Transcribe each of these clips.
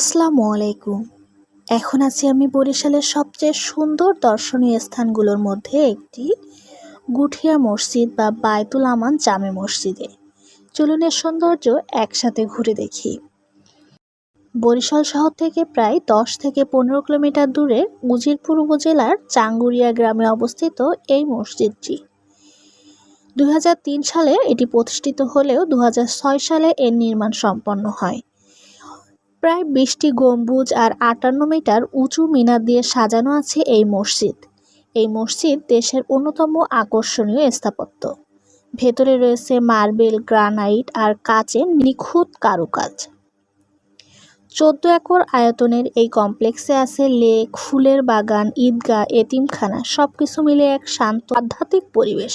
আসসালামু আলাইকুম। এখন আছি আমি বরিশালের সবচেয়ে সুন্দর দর্শনীয় স্থানগুলোর মধ্যে একটি গুঠিয়া মসজিদ বা বায়তুল আমান জামে মসজিদে। চলুন এর সৌন্দর্য একসাথে ঘুরে দেখি। বরিশাল শহর থেকে প্রায় দশ থেকে পনেরো কিলোমিটার দূরে উজিরপুর উপজেলার চাঙ্গুরিয়া গ্রামে অবস্থিত এই মসজিদটি। দুই হাজার তিন সালে এটি প্রতিষ্ঠিত হলেও দুই হাজার ছয় সালে এর নির্মাণ সম্পন্ন হয়। প্রায় বিশটি গম্বুজ আর আটান্ন মিটার উঁচু মিনার দিয়ে সাজানো আছে এই মসজিদ। এই মসজিদ দেশের অন্যতম আকর্ষণীয় স্থাপত্য। ভেতরে রয়েছে মার্বেল, গ্রানাইট আর কাচের নিখুঁত কারুকাজ। চোদ্দ একর আয়তনের এই কমপ্লেক্সে আছে লেক, ফুলের বাগান, ঈদগাহ, এতিমখানা, সবকিছু মিলে এক শান্ত আধ্যাত্মিক পরিবেশ।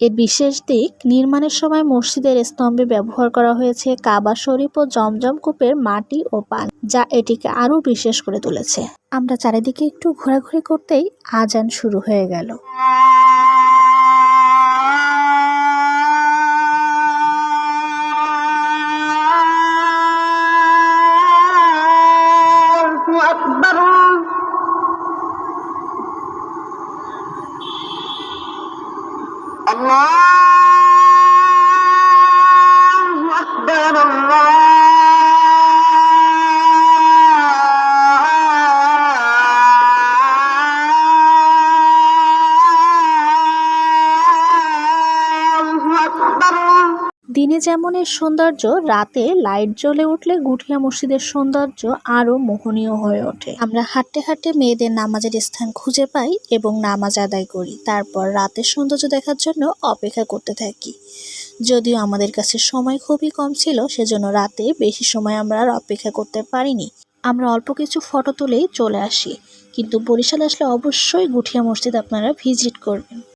এর বিশেষ দিক, নির্মাণের সময় মসজিদের স্তম্ভে ব্যবহার করা হয়েছে কাবা শরীফ ও জমজম কূপের মাটি ও পান, যা এটিকে আরও বিশেষ করে তুলেছে। আমরা চারিদিকে একটু ঘোরাঘুরি করতেই আজান শুরু হয়ে গেল। الله أكبر الله দিনে যেমন এর সৌন্দর্য, রাতে লাইট জ্বলে উঠলে গুঠিয়া মসজিদের সৌন্দর্য আরও মোহনীয় হয়ে ওঠে। আমরা হাঁটতে হাঁটতে মেয়েদের নামাজের স্থান খুঁজে পাই এবং নামাজ আদায় করি। তারপর রাতের সৌন্দর্য দেখার জন্য অপেক্ষা করতে থাকি। যদিও আমাদের কাছে সময় খুবই কম ছিল, সেজন্য রাতে বেশি সময় আমরা আর অপেক্ষা করতে পারিনি। আমরা অল্প কিছু ফটো তুলেই চলে আসি। কিন্তু বরিশাল আসলে অবশ্যই গুঠিয়া মসজিদ আপনারা ভিজিট করবেন।